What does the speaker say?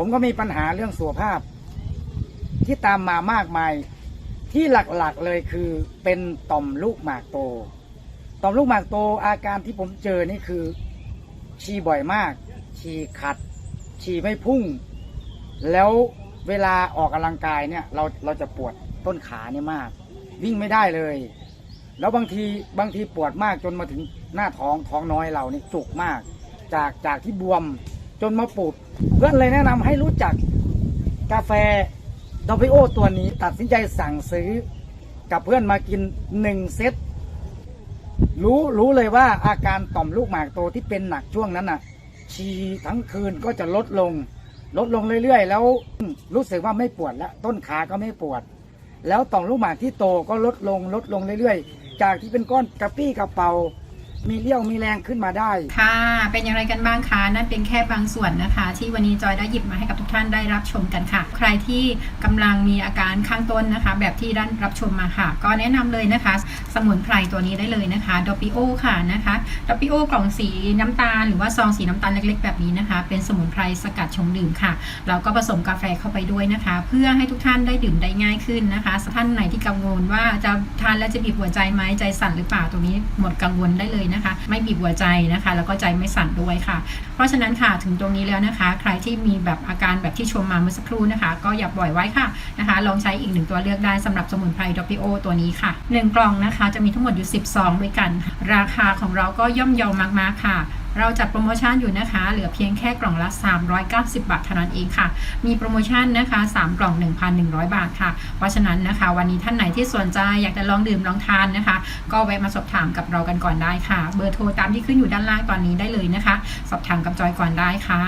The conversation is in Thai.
ผมก็มีปัญหาเรื่องสุขภาพ ที่ตามมามากมาย ที่หลักๆเลยคือเป็นต่อมลูกหมากโต ต่อมลูกหมากโตอาการที่ผมเจอนี่คือฉี่บ่อยมาก ฉี่ขัด ฉี่ไม่พุ่ง แล้วเวลาออกกำลังกายเนี่ย เราเราจะปวดต้นขาเนี่ยมาก วิ่งไม่ได้เลย แล้วบางทีบางทีปวดมากจนมาถึงหน้าท้องท้องน้อยเรานี่จุกมาก จากจากที่บวม จนมาปูดเพื่อนเลยแนะนำให้รู้จักกาแฟดอพิโอตัวนี้ตัดสินใจสั่งซื้อกับเพื่อนมากินหนึ่งเซตรู้รู้เลยว่าอาการต่อมลูกหมากโตที่เป็นหนักช่วงนั้นน่ะชีทั้งคืนก็จะลดลง ลดลงเรื่อยๆ แล้วรู้สึกว่าไม่ปวดแล้วต้นขาก็ไม่ปวด แล้วต่อมลูกหมากที่โตก็ลดลงลดลงเรื่อยๆ จากที่เป็นก้อนกระปี้กระเป๋า มีเลี้ยวมีแรงขึ้นมาได้ ค่ะ เป็นอย่างไรกันบ้างคะ นั่นเป็นแค่บางส่วนนะคะ ที่วันนี้จอยได้หยิบมาให้กับทุกท่านได้รับชมกันค่ะ ใครที่กำลังมีอาการข้างต้นนะคะ แบบที่ด้านรับชมมาค่ะ ก็แนะนำเลยนะคะ สมุนไพรตัวนี้ได้เลยนะคะดอปิโอค่ะนะคะดอปิโอกล่องสีน้ำตาลหรือว่าซองสีน้ำตาลเล็ก ๆ แบบนี้นะคะ เป็นสมุนไพรสกัดชงดื่มค่ะเราก็ผสมกาแฟเข้าไปด้วยนะคะ เพื่อให้ทุกท่านได้ดื่มได้ง่ายขึ้นนะคะท่านไหนที่กังวลว่าจะทานแล้วจะบีบหัวใจไหมใจสั่นหรือเปล่าตรงนี้หมดกังวลได้เลยนะคะ ไม่บีบหัวใจนะคะ แล้วก็ใจไม่สั่นด้วยค่ะ เพราะฉะนั้นค่ะถึงตรงนี้แล้วนะคะ ใครที่มีแบบอาการแบบที่ชมมาเมื่อสักครู่นะคะ ก็อย่าปล่อยไว้ค่ะนะคะ ลองใช้อีกหนึ่งตัวเลือกได้สำหรับสมุนไพรดอปิโอตัวนี้ค่ะหนึ่งกล่องนะคะ จะมีทั้งหมดอยู่10ซองด้วยกัน ราคาของเราก็ย่อมเยาวมากๆค่ะ เราจัดโปรโมชั่นอยู่นะคะ เหลือเพียงแค่กล่องละ 390 บาทเท่านั้นเองค่ะ มีโปรโมชั่นนะคะ 3 กล่อง 1,100 บาทค่ะ เพราะฉะนั้นนะคะ วันนี้ท่านไหนที่สนใจอยากจะลองดื่มลองทานนะคะ ก็แวะมาสอบถามกับเรากันก่อนได้ค่ะ เบอร์โทรตามที่ขึ้นอยู่ด้านล่างตอนนี้ได้เลยนะคะ สอบถามกับจอยก่อนได้ค่ะ